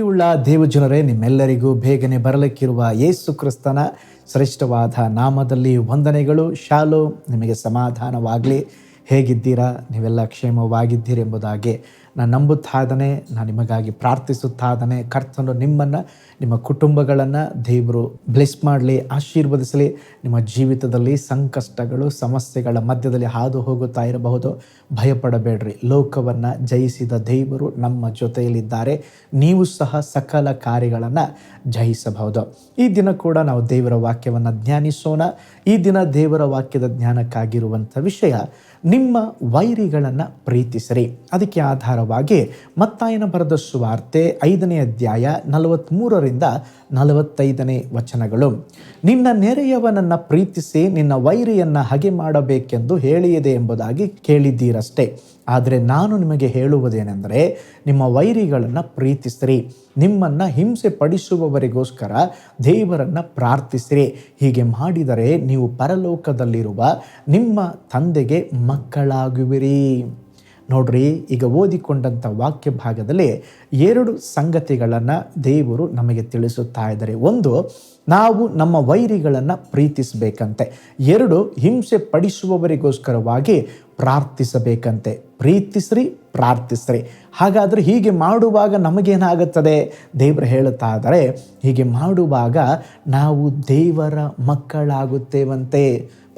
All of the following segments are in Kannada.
ಪ್ರೀತಿಯುಳ್ಳ ದೇವಜನರೇ ನಿಮ್ಮೆಲ್ಲರಿಗೂ ಬೇಗನೆ ಬರಲಿಕ್ಕಿರುವ ಯೇಸು ಕ್ರಿಸ್ತನ ಶ್ರೇಷ್ಠವಾದ ನಾಮದಲ್ಲಿ ವಂದನೆಗಳು. ಶಾಲು ನಿಮಗೆ ಸಮಾಧಾನವಾಗಲಿ. ಹೇಗಿದ್ದೀರಾ? ನೀವೆಲ್ಲ ಕ್ಷೇಮವಾಗಿದ್ದೀರಿ ಎಂಬುದಾಗಿ ನಾನು ನಂಬುತ್ತಾ ಇದ್ದಾನೆ. ನಾನು ನಿಮಗಾಗಿ ಪ್ರಾರ್ಥಿಸುತ್ತಾ ಇದ್ದಾನೆ. ಕರ್ತನು ನಿಮ್ಮನ್ನು, ನಿಮ್ಮ ಕುಟುಂಬಗಳನ್ನು ದೇವರು ಬ್ಲೆಸ್ ಮಾಡಲಿ, ಆಶೀರ್ವದಿಸಲಿ. ನಿಮ್ಮ ಜೀವಿತದಲ್ಲಿ ಸಂಕಷ್ಟಗಳು, ಸಮಸ್ಯೆಗಳ ಮಧ್ಯದಲ್ಲಿ ಹಾದು ಹೋಗುತ್ತಾ ಇರಬಹುದು. ಭಯಪಡಬೇಡ್ರಿ. ಲೋಕವನ್ನು ಜಯಿಸಿದ ದೇವರು ನಮ್ಮ ಜೊತೆಯಲ್ಲಿದ್ದಾರೆ. ನೀವು ಸಹ ಸಕಲ ಕಾರ್ಯಗಳನ್ನು ಜಯಿಸಬಹುದು. ಈ ದಿನ ಕೂಡ ನಾವು ದೇವರ ವಾಕ್ಯವನ್ನು ಧ್ಯಾನಿಸೋಣ. ಈ ದಿನ ದೇವರ ವಾಕ್ಯದ ಜ್ಞಾನಕ್ಕಾಗಿರುವಂಥ ವಿಷಯ ನಿಮ್ಮ ವೈರಿಗಳನ್ನು ಪ್ರೀತಿಸಿರಿ. ಅದಕ್ಕೆ ಆಧಾರವಾಗಿ ಮತ್ತಾಯನ ಬರೆದ ಸುವಾರ್ತೆ ಐದನೇ ಅಧ್ಯಾಯ ನಲವತ್ತ್ಮೂರರಿಂದ ನಲವತ್ತೈದನೇ ವಚನಗಳು. ನಿನ್ನ ನೆರೆಯವನನ್ನು ಪ್ರೀತಿಸಿ ನಿನ್ನ ವೈರಿಯನ್ನು ಹಗೆ ಮಾಡಬೇಕೆಂದು ಹೇಳಿಯದೆ ಎಂಬುದಾಗಿ ಕೇಳಿದ್ದೀರಷ್ಟೇ. ಆದರೆ ನಾನು ನಿಮಗೆ ಹೇಳುವುದೇನೆಂದರೆ ನಿಮ್ಮ ವೈರಿಗಳನ್ನು ಪ್ರೀತಿಸಿರಿ. ನಿಮ್ಮನ್ನು ಹಿಂಸೆ ಪಡಿಸುವವರಿಗೋಸ್ಕರ ದೇವರನ್ನು ಪ್ರಾರ್ಥಿಸಿರಿ. ಹೀಗೆ ಮಾಡಿದರೆ ನೀವು ಪರಲೋಕದಲ್ಲಿರುವ ನಿಮ್ಮ ತಂದೆಗೆ ಮಕ್ಕಳಾಗುವಿರಿ. ನೋಡ್ರಿ, ಈಗ ಓದಿಕೊಂಡಂಥ ವಾಕ್ಯ ಭಾಗದಲ್ಲಿ ಎರಡು ಸಂಗತಿಗಳನ್ನು ದೇವರು ನಮಗೆ ತಿಳಿಸುತ್ತಾ ಇದ್ದಾರೆ. ಒಂದು, ನಾವು ನಮ್ಮ ವೈರಿಗಳನ್ನು ಪ್ರೀತಿಸಬೇಕಂತೆ. ಎರಡು, ಹಿಂಸೆ ಪಡಿಸುವವರಿಗೋಸ್ಕರವಾಗಿ ಪ್ರಾರ್ಥಿಸಬೇಕಂತೆ. ಪ್ರೀತಿಸ್ರಿ, ಪ್ರಾರ್ಥಿಸ್ರಿ. ಹಾಗಾದರೆ ಹೀಗೆ ಮಾಡುವಾಗ ನಮಗೇನಾಗುತ್ತದೆ? ದೇವರು ಹೇಳುತ್ತಾ ಇದ್ದಾರೆ, ಹೀಗೆ ಮಾಡುವಾಗ ನಾವು ದೇವರ ಮಕ್ಕಳಾಗುತ್ತೇವಂತೆ.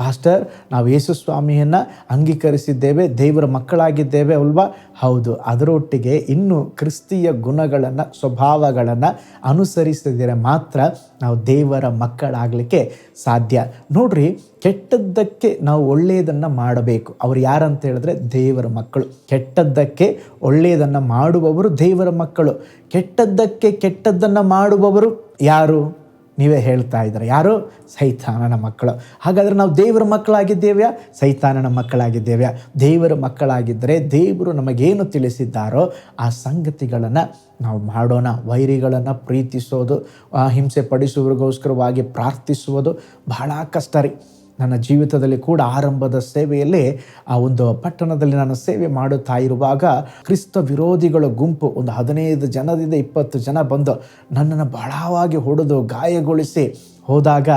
ಪಾಸ್ಟರ್, ನಾವು ಯೇಸು ಸ್ವಾಮಿಯನ್ನು ಅಂಗೀಕರಿಸಿದ್ದೇವೆ, ದೇವರ ಮಕ್ಕಳಾಗಿದ್ದೇವೆ ಅಲ್ವಾ? ಹೌದು. ಅದರೊಟ್ಟಿಗೆ ಇನ್ನು ಕ್ರಿಸ್ತಿಯ ಗುಣಗಳನ್ನು, ಸ್ವಭಾವಗಳನ್ನು ಅನುಸರಿಸಿದರೆ ಮಾತ್ರ ನಾವು ದೇವರ ಮಕ್ಕಳಾಗಲಿಕ್ಕೆ ಸಾಧ್ಯ. ನೋಡ್ರಿ, ಕೆಟ್ಟದ್ದಕ್ಕೆ ನಾವು ಒಳ್ಳೆಯದನ್ನು ಮಾಡಬೇಕು. ಅವ್ರು ಯಾರಂತ ಹೇಳಿದ್ರೆ, ದೇವರ ಮಕ್ಕಳು. ಕೆಟ್ಟದ್ದಕ್ಕೆ ಒಳ್ಳೆಯದನ್ನು ಮಾಡುವವರು ದೇವರ ಮಕ್ಕಳು. ಕೆಟ್ಟದ್ದಕ್ಕೆ ಕೆಟ್ಟದ್ದನ್ನು ಮಾಡುವವರು ಯಾರು? ನೀವೇ ಹೇಳ್ತಾ ಇದ್ದಾರೆ. ಯಾರು? ಸೈತಾನನ ಮಕ್ಕಳು. ಹಾಗಾದರೆ ನಾವು ದೇವರ ಮಕ್ಕಳಾಗಿದ್ದೇವ್ಯಾ? ಸೈತಾನನ ಮಕ್ಕಳಾಗಿದ್ದೇವ್ಯಾ? ದೇವರ ಮಕ್ಕಳಾಗಿದ್ದರೆ ದೇವರು ನಮಗೇನು ತಿಳಿಸಿದ್ದಾರೋ ಆ ಸಂಗತಿಗಳನ್ನು ನಾವು ಮಾಡೋಣ. ವೈರಿಗಳನ್ನು ಪ್ರೀತಿಸೋದು ಹಿಂಸೆ ಪಡಿಸುವರಿಗೋಸ್ಕರವಾಗಿ ಪ್ರಾರ್ಥಿಸುವುದು ಬಹಳ ಕಷ್ಟ ರೀ. ನನ್ನ ಜೀವಿತದಲ್ಲಿ ಕೂಡ ಆರಂಭದ ಸೇವೆಯಲ್ಲಿ ಆ ಒಂದು ಪಟ್ಟಣದಲ್ಲಿ ನಾನು ಸೇವೆ ಮಾಡುತ್ತಾ ಇರುವಾಗ ಕ್ರಿಸ್ತ ವಿರೋಧಿಗಳ ಗುಂಪು ಒಂದು ಹದಿನೈದು ಜನದಿಂದ ಇಪ್ಪತ್ತು ಜನ ಬಂದು ನನ್ನನ್ನು ಬಹಳವಾಗಿ ಹೊಡೆದು ಗಾಯಗೊಳಿಸಿ ಹೋದಾಗ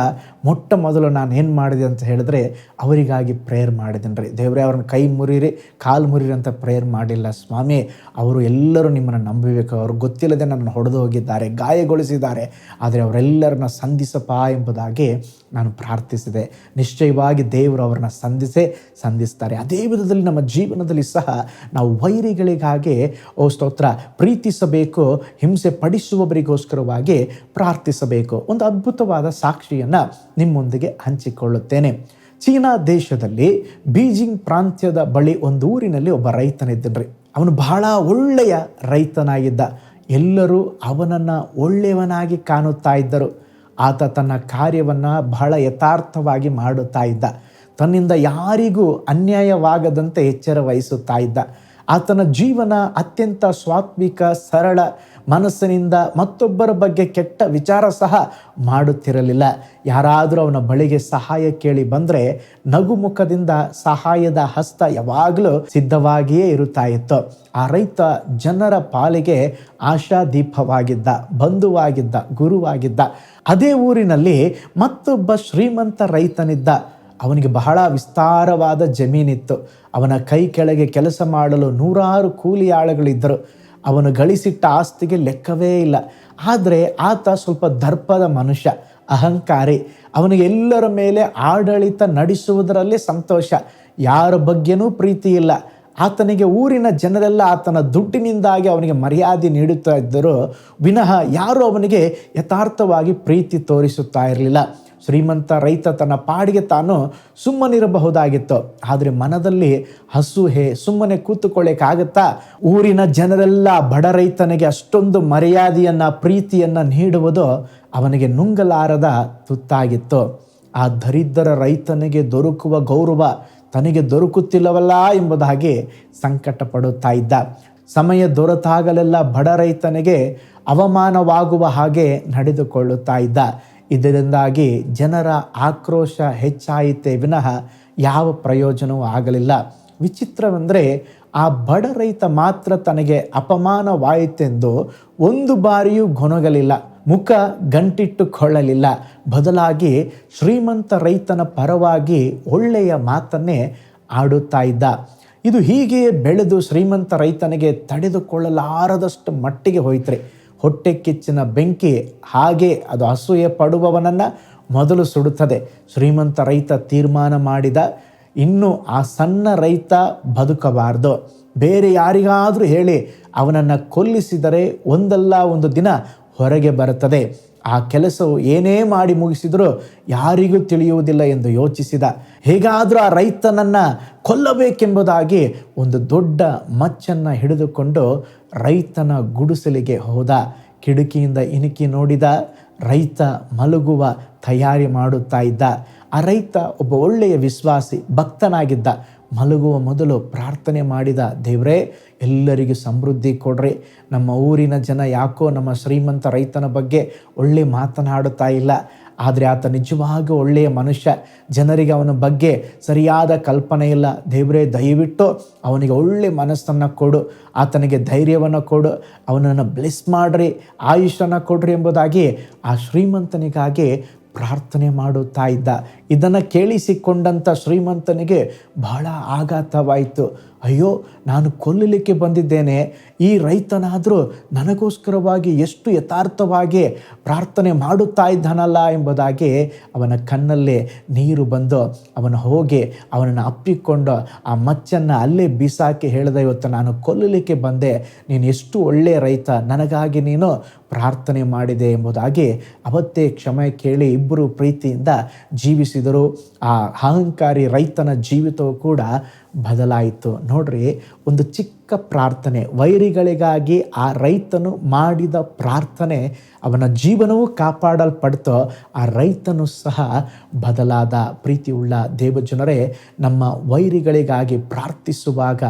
ಮೊಟ್ಟ ಮೊದಲು ನಾನು ಏನು ಮಾಡಿದೆ ಅಂತ ಹೇಳಿದ್ರೆ, ಅವರಿಗಾಗಿ ಪ್ರೇಯರ್ ಮಾಡಿದ್ದೀನಿ ರೀ ದೇವರೇ, ಅವ್ರನ್ನ ಕೈ ಮುರಿರಿ, ಕಾಲು ಮುರಿರಿ ಅಂತ ಪ್ರೇಯರ್ ಮಾಡಿಲ್ಲ. ಸ್ವಾಮಿ, ಅವರು ಎಲ್ಲರೂ ನಿಮ್ಮನ್ನು ನಂಬಬೇಕು. ಅವ್ರಿಗೆ ಗೊತ್ತಿಲ್ಲದೆ ನನ್ನನ್ನು ಹೊಡೆದು ಹೋಗಿದ್ದಾರೆ, ಗಾಯಗೊಳಿಸಿದ್ದಾರೆ. ಆದರೆ ಅವರೆಲ್ಲರನ್ನ ಸಂಧಿಸಪ್ಪ ಎಂಬುದಾಗಿ ನಾನು ಪ್ರಾರ್ಥಿಸಿದೆ. ನಿಶ್ಚಯವಾಗಿ ದೇವರು ಅವರನ್ನ ಸಂಧಿಸೇ ಸಂಧಿಸ್ತಾರೆ. ಅದೇ ವಿಧದಲ್ಲಿ ನಮ್ಮ ಜೀವನದಲ್ಲಿ ಸಹ ನಾವು ವೈರಿಗಳಿಗಾಗಿ, ಓ ಸ್ತೋತ್ರ, ಪ್ರೀತಿಸಬೇಕು, ಹಿಂಸೆ ಪಡಿಸುವವರಿಗೋಸ್ಕರವಾಗಿ ಪ್ರಾರ್ಥಿಸಬೇಕು. ಒಂದು ಅದ್ಭುತವಾದ ಸಾಕ್ಷಿಯನ್ನು ನಿಮ್ಮೊಂದಿಗೆ ಹಂಚಿಕೊಳ್ಳುತ್ತೇನೆ. ಚೀನಾ ದೇಶದಲ್ಲಿ ಬೀಜಿಂಗ್ ಪ್ರಾಂತ್ಯದ ಬಳಿ ಒಂದು ಊರಿನಲ್ಲಿ ಒಬ್ಬ ರೈತನಿದ್ದನ್ರಿ. ಅವನು ಬಹಳ ಒಳ್ಳೆಯ ರೈತನಾಗಿದ್ದ. ಎಲ್ಲರೂ ಅವನನ್ನು ಒಳ್ಳೆಯವನಾಗಿ ಕಾಣುತ್ತಾ ಇದ್ದರು. ಆತ ತನ್ನ ಕಾರ್ಯವನ್ನು ಬಹಳ ಯಥಾರ್ಥವಾಗಿ ಮಾಡುತ್ತಾ ಇದ್ದ. ತನ್ನಿಂದ ಯಾರಿಗೂ ಅನ್ಯಾಯವಾಗದಂತೆ ಎಚ್ಚರ ವಹಿಸುತ್ತಾ ಇದ್ದ. ಆತನ ಜೀವನ ಅತ್ಯಂತ ಸ್ವಾತ್ವಿಕ, ಸರಳ ಮನಸ್ಸಿನಿಂದ ಮತ್ತೊಬ್ಬರ ಬಗ್ಗೆ ಕೆಟ್ಟ ವಿಚಾರ ಸಹ ಮಾಡುತ್ತಿರಲಿಲ್ಲ. ಯಾರಾದರೂ ಅವನ ಬಳಿಗೆ ಸಹಾಯ ಕೇಳಿ ಬಂದರೆ ನಗುಮುಖದಿಂದ ಸಹಾಯದ ಹಸ್ತ ಯಾವಾಗಲೂ ಸಿದ್ಧವಾಗಿಯೇ ಇರುತ್ತಾ ಇತ್ತು ಆ ರೈತ ಜನರ ಪಾಲಿಗೆ ಆಶಾದೀಪವಾಗಿದ್ದ, ಬಂಧುವಾಗಿದ್ದ, ಗುರುವಾಗಿದ್ದ. ಅದೇ ಊರಿನಲ್ಲಿ ಮತ್ತೊಬ್ಬ ಶ್ರೀಮಂತ ರೈತನಿದ್ದ. ಅವನಿಗೆ ಬಹಳ ವಿಸ್ತಾರವಾದ ಜಮೀನಿತ್ತು. ಅವನ ಕೈ ಕೆಳಗೆ ಕೆಲಸ ಮಾಡಲು ನೂರಾರು ಕೂಲಿ ಆಳುಗಳಿದ್ದರು. ಅವನು ಗಳಿಸಿಟ್ಟ ಆಸ್ತಿಗೆ ಲೆಕ್ಕವೇ ಇಲ್ಲ. ಆದರೆ ಆತ ಸ್ವಲ್ಪ ದರ್ಪದ ಮನುಷ್ಯ, ಅಹಂಕಾರಿ. ಅವನಿಗೆ ಎಲ್ಲರ ಮೇಲೆ ಆಡಳಿತ ನಡೆಸುವುದರಲ್ಲೇ ಸಂತೋಷ. ಯಾರ ಬಗ್ಗೆನೂ ಪ್ರೀತಿ ಇಲ್ಲ. ಆತನಿಗೆ ಊರಿನ ಜನರೆಲ್ಲ ಆತನ ದುಡ್ಡಿನಿಂದಾಗಿ ಅವನಿಗೆ ಮರ್ಯಾದೆ ನೀಡುತ್ತಾ ಇದ್ದರೂ. ವಿನಃ ಯಾರೂ ಅವನಿಗೆ ಯಥಾರ್ಥವಾಗಿ ಪ್ರೀತಿ ತೋರಿಸುತ್ತಾ ಇರಲಿಲ್ಲ. ಶ್ರೀಮಂತ ರೈತ ತನ್ನ ಪಾಡಿಗೆ ತಾನು ಸುಮ್ಮನಿರಬಹುದಾಗಿತ್ತು. ಆದರೆ ಮನದಲ್ಲಿ ಹಸುಹೆ ಸುಮ್ಮನೆ ಕೂತುಕೊಳ್ಳೋಕ್ಕಾಗುತ್ತಾ ಊರಿನ ಜನರೆಲ್ಲ ಬಡ ರೈತನಿಗೆ ಅಷ್ಟೊಂದು ಮರ್ಯಾದೆಯನ್ನು, ಪ್ರೀತಿಯನ್ನು ನೀಡುವುದು ಅವನಿಗೆ ನುಂಗಲಾರದ ತುತ್ತಾಗಿತ್ತು. ಆ ದರಿದ್ರ ರೈತನಿಗೆ ದೊರಕುವ ಗೌರವ ತನಗೆ ದೊರಕುತ್ತಿಲ್ಲವಲ್ಲ ಎಂಬುದಾಗಿ ಸಂಕಟ ಪಡುತ್ತಾ ಇದ್ದ. ಸಮಯ ದೊರೆತಾಗಲೆಲ್ಲ ಬಡ ರೈತನಿಗೆ ಅವಮಾನವಾಗುವ ಹಾಗೆ ನಡೆದುಕೊಳ್ಳುತ್ತಾ ಇದ್ದ. ಇದರಿಂದಾಗಿ ಜನರ ಆಕ್ರೋಶ ಹೆಚ್ಚಾಯಿತೇ ವಿನಃ ಯಾವ ಪ್ರಯೋಜನವೂ ಆಗಲಿಲ್ಲ. ವಿಚಿತ್ರವೆಂದರೆ ಆ ಬಡ ರೈತ ಮಾತ್ರ ತನಗೆ ಅಪಮಾನವಾಯಿತೆಂದು ಒಂದು ಬಾರಿಯೂ ಗೊನಗಲಿಲ್ಲ ಮುಖ ಗಂಟಿಟ್ಟುಕೊಳ್ಳಲಿಲ್ಲ. ಬದಲಾಗಿ ಶ್ರೀಮಂತ ರೈತನ ಪರವಾಗಿ ಒಳ್ಳೆಯ ಮಾತನ್ನೇ ಆಡುತ್ತಾ ಇದ್ದ. ಇದು ಹೀಗೆಯೇ ಬೆಳೆದು ಶ್ರೀಮಂತ ರೈತನಿಗೆ ತಡೆದುಕೊಳ್ಳಲಾರದಷ್ಟು ಮಟ್ಟಿಗೆ ಹೋಯ್ತ್ರಿ. ಹೊಟ್ಟೆ ಕಿಚ್ಚಿನ ಬೆಂಕಿ, ಹಾಗೆ ಅದು ಅಸೂಯೆ ಪಡುವವನನ್ನು ಮೊದಲು ಸುಡುತ್ತದೆ. ಶ್ರೀಮಂತ ರೈತ ತೀರ್ಮಾನ ಮಾಡಿದ, ಇನ್ನು ಆ ಸಣ್ಣ ರೈತ ಬದುಕಬಾರ್ದು. ಬೇರೆ ಯಾರಿಗಾದರೂ ಹೇಳಿ, ಅವನನ್ನು ಕೊಲ್ಲಿಸಿದರೆ ಒಂದಲ್ಲ ಒಂದು ದಿನ ಹೊರಗೆ ಬರುತ್ತದೆ. ಆ ಕೆಲಸವು ಏನೇ ಮಾಡಿ ಮುಗಿಸಿದರೂ ಯಾರಿಗೂ ತಿಳಿಯುವುದಿಲ್ಲ ಎಂದು ಯೋಚಿಸಿದ. ಹೇಗಾದರೂ ಆ ರೈತನನ್ನು ಕೊಲ್ಲಬೇಕೆಂಬುದಾಗಿ ಒಂದು ದೊಡ್ಡ ಮಚ್ಚನ್ನು ಹಿಡಿದುಕೊಂಡು ರೈತನ ಗುಡಿಸಲಿಗೆ ಹೋದ. ಕಿಟಕಿಯಿಂದ ಇಣುಕಿ ನೋಡಿದ. ರೈತ ಮಲಗುವ, ತಯಾರಿ ಮಾಡುತ್ತಾ ಇದ್ದ. ಆ ರೈತ ಒಬ್ಬ ಒಳ್ಳೆಯ ವಿಶ್ವಾಸಿ, ಭಕ್ತನಾಗಿದ್ದ. ಮಲಗುವ ಮೊದಲು ಪ್ರಾರ್ಥನೆ ಮಾಡಿದ, ದೇವರೇ, ಎಲ್ಲರಿಗೂ ಸಮೃದ್ಧಿ ಕೊಡ್ರಿ. ನಮ್ಮ ಊರಿನ ಜನ ಯಾಕೋ ನಮ್ಮ ಶ್ರೀಮಂತ ರೈತನ ಬಗ್ಗೆ ಒಳ್ಳೆ ಮಾತನಾಡುತ್ತಾ ಇಲ್ಲ. ಆದರೆ ಆತ ನಿಜವಾಗ ಒಳ್ಳೆಯ ಮನುಷ್ಯ. ಜನರಿಗೆ ಅವನ ಬಗ್ಗೆ ಸರಿಯಾದ ಕಲ್ಪನೆ ಇಲ್ಲ. ದೇವರೇ, ದಯವಿಟ್ಟು ಅವನಿಗೆ ಒಳ್ಳೆ ಮನಸ್ಸನ್ನು ಕೊಡು. ಆತನಿಗೆ ಧೈರ್ಯವನ್ನು ಕೊಡು. ಅವನನ್ನು ಬ್ಲೆಸ್ ಮಾಡ್ರಿ. ಆಯುಷನ್ನು ಕೊಡ್ರಿ ಎಂಬುದಾಗಿ ಆ ಶ್ರೀಮಂತನಿಗಾಗಿ ಪ್ರಾರ್ಥನೆ ಮಾಡುತ್ತಾ ಇದ್ದ. ಇದನ್ನು ಕೇಳಿಸಿಕೊಂಡಂಥ ಶ್ರೀಮಂತನಿಗೆ ಬಹಳ ಆಘಾತವಾಯಿತು. ಅಯ್ಯೋ, ನಾನು ಕೊಲ್ಲಲಿಕ್ಕೆ ಬಂದಿದ್ದೇನೆ. ಈ ರೈತನಾದರೂ ನನಗೋಸ್ಕರವಾಗಿ ಎಷ್ಟು ಯಥಾರ್ಥವಾಗಿ ಪ್ರಾರ್ಥನೆ ಮಾಡುತ್ತಾ ಇದ್ದಾನಲ್ಲ ಎಂಬುದಾಗಿ ಅವನ ಕಣ್ಣಲ್ಲೇ ನೀರು ಬಂದು ಅವನು ಹೋಗಿ ಅವನನ್ನು ಅಪ್ಪಿಕೊಂಡು ಆ ಮಚ್ಚನ್ನು ಅಲ್ಲೇ ಬಿಸಾಕಿ ಹೇಳಿದ, ಇವತ್ತು ನಾನು ಕೊಲ್ಲಲಿಕ್ಕೆ ಬಂದೆ. ನೀನು ಎಷ್ಟು ಒಳ್ಳೆಯ ರೈತ. ನನಗಾಗಿ ನೀನು ಪ್ರಾರ್ಥನೆ ಮಾಡಿದೆ. ಎಂಬುದಾಗಿ ಅವತ್ತೇ ಕ್ಷಮೆ ಕೇಳಿ ಇಬ್ಬರು ಪ್ರೀತಿಯಿಂದ ಜೀವಿಸಿದರು. ಆ ಅಹಂಕಾರಿ ರೈತನ ಜೀವಿತವು ಕೂಡ ಬದಲಾಯಿತು. ನೋಡ್ರಿ, ಒಂದು ಚಿಕ್ಕ ಪ್ರಾರ್ಥನೆ, ವೈರಿಗಳಿಗಾಗಿ ಆ ರೈತನು ಮಾಡಿದ ಪ್ರಾರ್ಥನೆ ಅವನ ಜೀವನವೂ ಕಾಪಾಡಲ್ಪಡ್ತೋ, ಆ ರೈತನು ಸಹ ಬದಲಾದ ಪ್ರೀತಿಯುಳ್ಳ ದೇವಜನರೇ, ನಮ್ಮ ವೈರಿಗಳಿಗಾಗಿ ಪ್ರಾರ್ಥಿಸುವಾಗ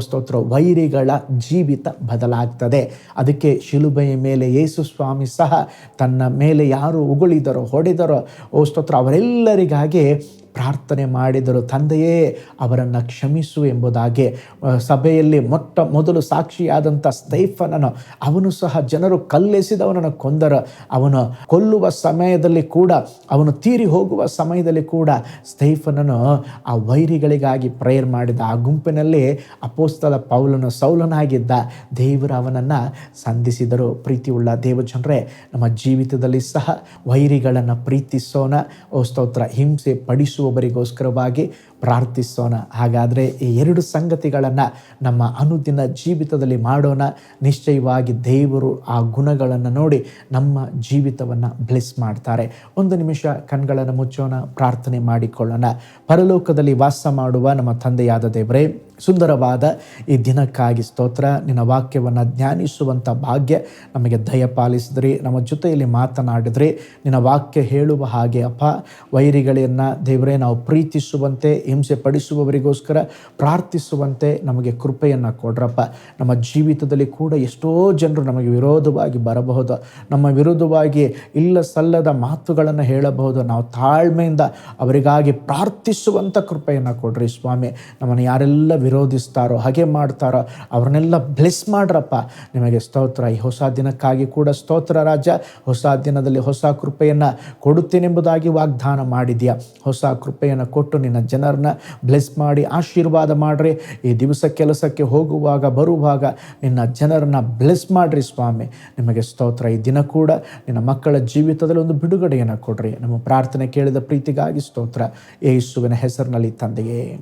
ಸ್ತೋತ್ರ, ವೈರಿಗಳ ಜೀವಿತ ಬದಲಾಗ್ತದೆ. ಅದಕ್ಕೆ ಶಿಲುಬೆಯ ಮೇಲೆ ಯೇಸು ಸ್ವಾಮಿ ಸಹ ತನ್ನ ಮೇಲೆ ಯಾರು ಉಗುಳಿದರೋ, ಹೊಡೆದರೋ ಸ್ತೋತ್ರ, ಅವರೆಲ್ಲರಿಗಾಗಿ ಪ್ರಾರ್ಥನೆ ಮಾಡಿದರು ತಂದೆಯೇ ಅವರನ್ನು ಕ್ಷಮಿಸು ಎಂಬುದಾಗಿ ಸಭೆಯಲ್ಲಿ ಮೊಟ್ಟ ಮೊದಲು ಸಾಕ್ಷಿಯಾದಂಥ ಸ್ತೈಫನನು ಅವನು ಸಹ ಜನರು ಕಲ್ಲೆಸಿದವನನ್ನು ಕೊಂದರು. ಅವನು ಕೊಲ್ಲುವ ಸಮಯದಲ್ಲಿ ಕೂಡ, ಅವನು ತೀರಿ ಹೋಗುವ ಸಮಯದಲ್ಲಿ ಕೂಡ ಸ್ತೈಫನನು ಆ ವೈರಿಗಳಿಗಾಗಿ ಪ್ರೇಯರ್ ಮಾಡಿದ. ಆ ಗುಂಪಿನಲ್ಲಿ ಅಪೋಸ್ತದ ಪೌಲನು ಸೌಲನಾಗಿದ್ದ. ದೇವರು ಅವನನ್ನು ಸಂಧಿಸಿದರು. ಪ್ರೀತಿಯುಳ್ಳ ದೇವಜನರೇ, ನಮ್ಮ ಜೀವಿತದಲ್ಲಿ ಸಹ ವೈರಿಗಳನ್ನು ಪ್ರೀತಿಸೋಣ. ಸ್ತೋತ್ರ, ಹಿಂಸೆ ಪಡಿಸುವವರಿಗೋಸ್ಕರವಾಗಿ ಪ್ರಾರ್ಥಿಸೋಣ. ಹಾಗಾದರೆ ಈ ಎರಡು ಸಂಗತಿಗಳನ್ನು ನಮ್ಮ ಅನುದಿನ ಜೀವಿತದಲ್ಲಿ ಮಾಡೋಣ. ನಿಶ್ಚಯವಾಗಿ ದೇವರು ಆ ಗುಣಗಳನ್ನು ನೋಡಿ ನಮ್ಮ ಜೀವಿತವನ್ನು ಬ್ಲೆಸ್ ಮಾಡ್ತಾರೆ. ಒಂದು ನಿಮಿಷ ಕಣ್ಗಳನ್ನು ಮುಚ್ಚೋಣ, ಪ್ರಾರ್ಥನೆ ಮಾಡಿಕೊಳ್ಳೋಣ. ಪರಲೋಕದಲ್ಲಿ ವಾಸ ಮಾಡುವ ನಮ್ಮ ತಂದೆಯಾದ ದೇವರೇ, ಸುಂದರವಾದ ಈ ದಿನಕ್ಕಾಗಿ ಸ್ತೋತ್ರ. ನಿನ್ನ ವಾಕ್ಯವನ್ನು ಧ್ಯಾನಿಸುವಂಥ ಭಾಗ್ಯ ನಮಗೆ ದಯಪಾಲಿಸಿದ್ರಿ ನಮ್ಮ ಜೊತೆಯಲ್ಲಿ ಮಾತನಾಡಿದ್ರಿ. ನಿನ್ನ ವಾಕ್ಯ ಹೇಳುವ ಹಾಗೆ, ಅಪ್ಪ, ವೈರಿಗಳನ್ನು ದೇವರೇ, ನಾವು ಪ್ರೀತಿಸುವಂತೆ ಹಿಂಸೆ ಪಡಿಸುವವರಿಗೋಸ್ಕರ ಪ್ರಾರ್ಥಿಸುವಂತೆ ನಮಗೆ ಕೃಪೆಯನ್ನು ಕೊಡ್ರಪ್ಪ. ನಮ್ಮ ಜೀವಿತದಲ್ಲಿ ಕೂಡ ಎಷ್ಟೋ ಜನರು ನಮಗೆ ವಿರೋಧವಾಗಿ ಬರಬಹುದು. ನಮ್ಮ ವಿರೋಧವಾಗಿ ಇಲ್ಲ ಸಲ್ಲದ ಮಾತುಗಳನ್ನು ಹೇಳಬಹುದು. ನಾವು ತಾಳ್ಮೆಯಿಂದ ಅವರಿಗಾಗಿ ಪ್ರಾರ್ಥಿಸುವಂಥ ಕೃಪೆಯನ್ನು ಕೊಡ್ರಿ ಸ್ವಾಮಿ. ನಮ್ಮನ್ನು ಯಾರೆಲ್ಲ ವಿರೋಧಿಸ್ತಾರೋ, ಹಾಗೆ ಮಾಡ್ತಾರೋ, ಅವ್ರನ್ನೆಲ್ಲ ಬ್ಲೆಸ್ ಮಾಡ್ರಪ್ಪ. ನಿಮಗೆ ಸ್ತೋತ್ರ. ಈ ಹೊಸ ದಿನಕ್ಕಾಗಿ ಕೂಡ ಸ್ತೋತ್ರ ರಾಜ. ಹೊಸ ದಿನದಲ್ಲಿ ಹೊಸ ಕೃಪೆಯನ್ನು ಕೊಡುತ್ತೇನೆಂಬುದಾಗಿ ವಾಗ್ದಾನ ಮಾಡಿದೆಯಾ ಹೊಸ ಕೃಪೆಯನ್ನು ಕೊಟ್ಟು ನಿನ್ನ ಜನರನ್ನ ಬ್ಲೆಸ್ ಮಾಡಿ ಆಶೀರ್ವಾದ ಮಾಡ್ರಿ. ಈ ದಿವಸ ಕೆಲಸಕ್ಕೆ ಹೋಗುವಾಗ, ಬರುವಾಗ ನಿನ್ನ ಜನರನ್ನು ಬ್ಲೆಸ್ ಮಾಡಿರಿ ಸ್ವಾಮಿ. ನಿಮಗೆ ಸ್ತೋತ್ರ. ಈ ದಿನ ಕೂಡ ನಿನ್ನ ಮಕ್ಕಳ ಜೀವಿತದಲ್ಲಿ ಒಂದು ಬಿಡುಗಡೆಯನ್ನು ಕೊಡ್ರಿ. ನಮ್ಮ ಪ್ರಾರ್ಥನೆ ಕೇಳಿದ ಪ್ರೀತಿಗಾಗಿ ಸ್ತೋತ್ರ. ಯೇಸುವಿನ ಹೆಸರಿನಲ್ಲಿ ತಂದೆಯೇ.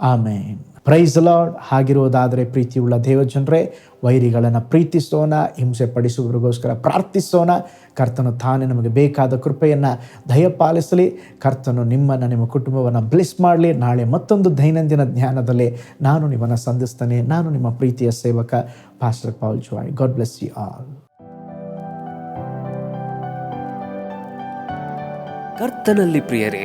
ಆಮೇನ್. ಪ್ರೈಸ್ ಲಾರ್ಡ್ ಹಾಗಿರುವುದಾದರೆ ಪ್ರೀತಿಯುಳ್ಳ ದೇವಜನರೇ, ವೈರಿಗಳನ್ನು ಪ್ರೀತಿಸೋಣ ಹಿಂಸೆ ಪಡಿಸುವವರಿಗೋಸ್ಕರ ಪ್ರಾರ್ಥಿಸೋಣ. ಕರ್ತನು ತಾನೇ ನಮಗೆ ಬೇಕಾದ ಕೃಪೆಯನ್ನು ದಯಪಾಲಿಸಲಿ. ಕರ್ತನು ನಿಮ್ಮನ್ನು, ನಿಮ್ಮ ಕುಟುಂಬವನ್ನು ಬ್ಲೆಸ್ ಮಾಡಲಿ. ನಾಳೆ ಮತ್ತೊಂದು ದೈನಂದಿನ ಜ್ಞಾನದಲ್ಲಿ ನಾನು ನಿಮ್ಮನ್ನು ಸಂಧಿಸ್ತೇನೆ. ನಾನು ನಿಮ್ಮ ಪ್ರೀತಿಯ ಸೇವಕ pastor Paul Joy God bless you all ಕರ್ತನಲ್ಲಿ ಪ್ರಿಯರೇ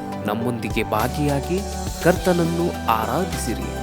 ನಮ್ಮೊಂದಿಗೆ ಭಾಗಿಯಾಗಿ ಕರ್ತನನ್ನು ಆರಾಧಿಸಿರಿ.